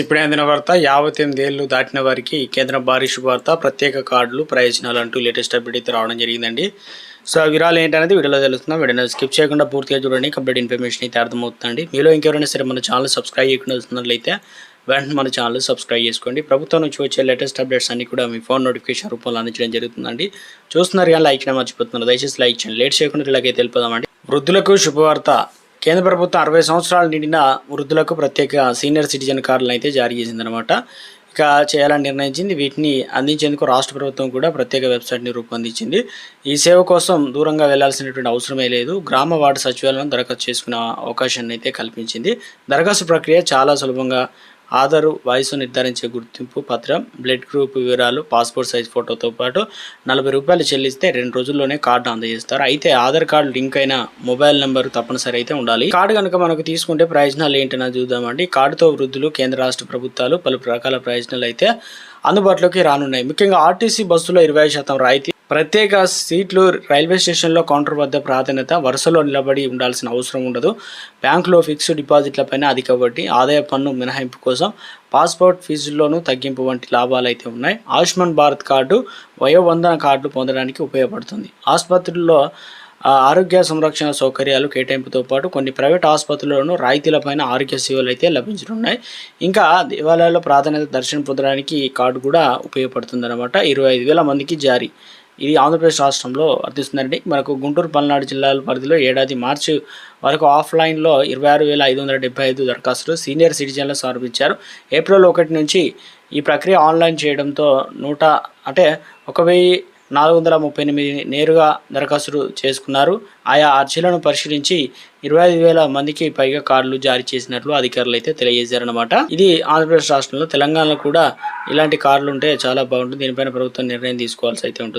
ఇప్పుడే అందిన వార్త యావత్ ఏళ్ళు దాటిన వారికి కేంద్ర భారీ శుభవార్త ప్రత్యేక కార్డులు ప్రయోజనాలు అంటూ లేటెస్ట్ అప్డేట్ అయితే రావడం జరిగిందండి. సో ఆ వివరాలు ఏంటనేది వీడియోలో తెలుస్తుందాం వీడియో స్కిప్ చేయకుండా పూర్తిగా చూడండి. కంప్లీట్ ఇన్ఫర్మేషన్ అయితే అర్థమవుతుందండి. మీలో ఇంకెవరైనా సరే మన ఛానల్ సబ్స్క్రైబ్ చేయకుండా వస్తున్నట్లయితే వెంటనే మన ఛానల్ సబ్స్క్రైబ్ చేసుకోండి. ప్రభుత్వం నుంచి వచ్చే లేటెస్ట్ అప్డేట్స్ అన్ని కూడా మీ ఫోన్ నోటిఫికేషన్ రూపంలో అందించడం జరుగుతుందండి. చూస్తున్నారు కానీ లైక్ చేయడం మర్చిపోతున్నారు. దయచేసి లైక్ చేయండి. లేట్ చేయకుండా ఇలాగే తెలిపదామండి వృద్ధులకు శుభవార్త. కేంద్ర ప్రభుత్వం అరవై సంవత్సరాలు నిండిన వృద్ధులకు ప్రత్యేక సీనియర్ సిటిజన్ కార్డులను అయితే జారీ చేసిందనమాట ఇక చేయాలని నిర్ణయించింది వీటిని అందించేందుకు రాష్ట్ర ప్రభుత్వం కూడా ప్రత్యేక వెబ్సైట్ని రూపొందించింది. ఈ సేవ కోసం దూరంగా వెళ్ళాల్సినటువంటి అవసరమే లేదు. గ్రామ వార్డు సచివాలయం దరఖాస్తు చేసుకునే అవకాశాన్ని అయితే కల్పించింది. దరఖాస్తు ప్రక్రియ చాలా సులభంగా ఆధారు వయసు నిర్ధారించే గుర్తింపు పత్రం బ్లడ్ గ్రూప్ వివరాలు పాస్పోర్ట్ సైజ్ ఫోటోతో పాటు నలభై రూపాయలు చెల్లిస్తే రెండు రోజుల్లోనే కార్డు అందజేస్తారు. అయితే ఆధార్ కార్డు లింక్ అయిన మొబైల్ నెంబర్ తప్పనిసరి అయితే ఉండాలి. కార్డు కనుక మనకు తీసుకుంటే ప్రయోజనాలు ఏంటన్నా చూద్దామండి. కార్డుతో వృద్ధులు కేంద్ర రాష్ట్ర ప్రభుత్వాలు పలు రకాల ప్రయోజనాలు అయితే అందుబాటులోకి రానున్నాయి. ముఖ్యంగా ఆర్టీసీ బస్సులో ఇరవై శాతం రాయితీ ప్రత్యేక సీట్లు రైల్వే స్టేషన్లో కౌంటర్ వద్ద ప్రాధాన్యత వరుసలో నిలబడి ఉండాల్సిన అవసరం ఉండదు. బ్యాంకులో ఫిక్స్డ్ డిపాజిట్లపైన అధిక వడ్డీ ఆదాయ పన్ను మినహాయింపు కోసం పాస్పోర్ట్ ఫీజుల్లోనూ తగ్గింపు వంటి లాభాలు అయితే ఉన్నాయి. ఆయుష్మాన్ భారత్ కార్డు వయోవందన కార్డు పొందడానికి ఉపయోగపడుతుంది. ఆసుపత్రుల్లో ఆరోగ్య సంరక్షణ సౌకర్యాలు కేటాయింపుతో పాటు కొన్ని ప్రైవేట్ ఆసుపత్రుల్లోనూ రాయితీలపైన ఆరోగ్య సేవలు అయితే లభించనున్నాయి. ఇంకా దేవాలయాల్లో ప్రాధాన్యత దర్శనం పొందడానికి ఈ కార్డు కూడా ఉపయోగపడుతుంది అనమాట ఇరవై ఐదు వేల మందికి జారీ. ఇది ఆంధ్రప్రదేశ్ రాష్ట్రంలో వర్తిస్తుందండి. మనకు గుంటూరు పల్నాడు జిల్లాల పరిధిలో ఏడాది మార్చి వరకు ఆఫ్లైన్లో ఇరవై ఆరు వేల ఐదు వందల డెబ్బై ఐదు దరఖాస్తులు సీనియర్ సిటిజన్లు సమర్పించారు. ఏప్రిల్ ఒకటి నుంచి ఈ ప్రక్రియ ఆన్లైన్ చేయడంతో నూట అంటే ఒక వెయ్యి నాలుగు వందల ముప్పై ఎనిమిది నేరుగా దరఖాస్తులు చేసుకున్నారు. ఆయా అర్జీలను పరిశీలించి ఇరవై ఐదు వేల మందికి పైగా కార్డులు జారీ చేసినట్లు అధికారులు అయితే తెలియజేశారనమాట ఇది ఆంధ్రప్రదేశ్ రాష్ట్రంలో తెలంగాణలో కూడా ఇలాంటి కార్డులు ఉంటే చాలా బాగుంటుంది. దీనిపైన ప్రభుత్వం నిర్ణయం తీసుకోవాల్సి అయితే ఉంటుంది.